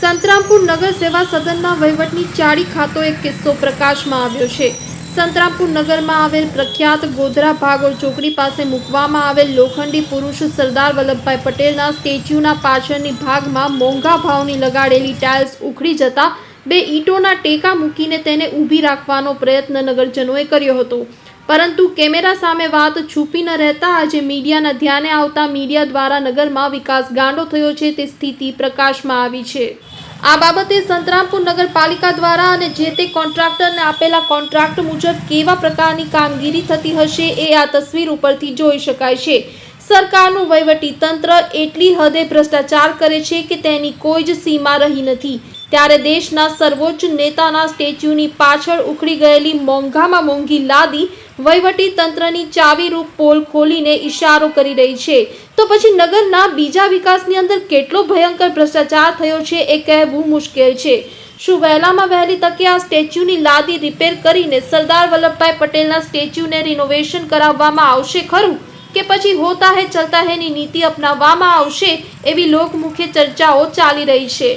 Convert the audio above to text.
સંતરામપુર નગર સેવા સદનના વહીવટની ચાળી ખાતો એક કિસ્સો પ્રકાશમાં આવ્યો છે. સંતરામપુર નગરમાં આવેલ પ્રખ્યાત ગોધરા ભાગોળ ચોકડી પાસે મૂકવામાં આવેલ લોખંડી પુરુષ સરદાર વલ્લભભાઈ પટેલના સ્ટેચ્યુના પાછળની ભાગમાં મોંઘા ભાવની લગાડેલી ટાઇલ્સ ઉખડી જતા બે ઈંટોના ટેકા મૂકીને તેને ઊભી રાખવાનો પ્રયત્ન નગરજનોએ કર્યો હતો. પરંતુ કેમેરા સામે વાત છુપી ન રહેતા આજે મીડિયાના ધ્યાને આવતા મીડિયા દ્વારા નગરમાં વિકાસ ગાંડો થયો છે તે સ્થિતિ પ્રકાશમાં આવી છે. આ બાબતે સંતરામપુર નગરપાલિકા દ્વારા અને જે તે કોન્ટ્રાક્ટરને આપેલા કોન્ટ્રાક્ટ મુજબ કેવા પ્રકારની કામગીરી થતી હશે એ આ તસવીર ઉપરથી જોઈ શકાય છે. સરકારનું વહીવટી તંત્ર એટલી હદે ભ્રષ્ટાચાર કરે છે કે તેની કોઈ જ સીમા રહી નથી. ત્યારે દેશના સર્વોચ્ચ નેતાના સ્ટેચ્યુની પાછળ ઉખડી ગયેલી મોંઘામાં મોંઘી લાદી વહીવટી તંત્રની ચાવીરૂપ પોલ ખોલીને ઇશારો કરી રહી છે. તો પછી નગરના બીજા વિકાસની અંદર કેટલો ભયંકર ભ્રષ્ટાચાર થયો છે એ કહેવું મુશ્કેલ છે. શું વહેલામાં વહેલી તકે આ સ્ટેચ્યુની લાદી રિપેર કરીને સરદાર વલ્લભભાઈ પટેલના સ્ટેચ્યુને રિનોવેશન કરાવવામાં આવશે ખરું? કે પછી હોતા હે ચલતા હેની નીતિ અપનાવવામાં આવશે એવી લોકમુખ્ય ચર્ચાઓ ચાલી રહી છે.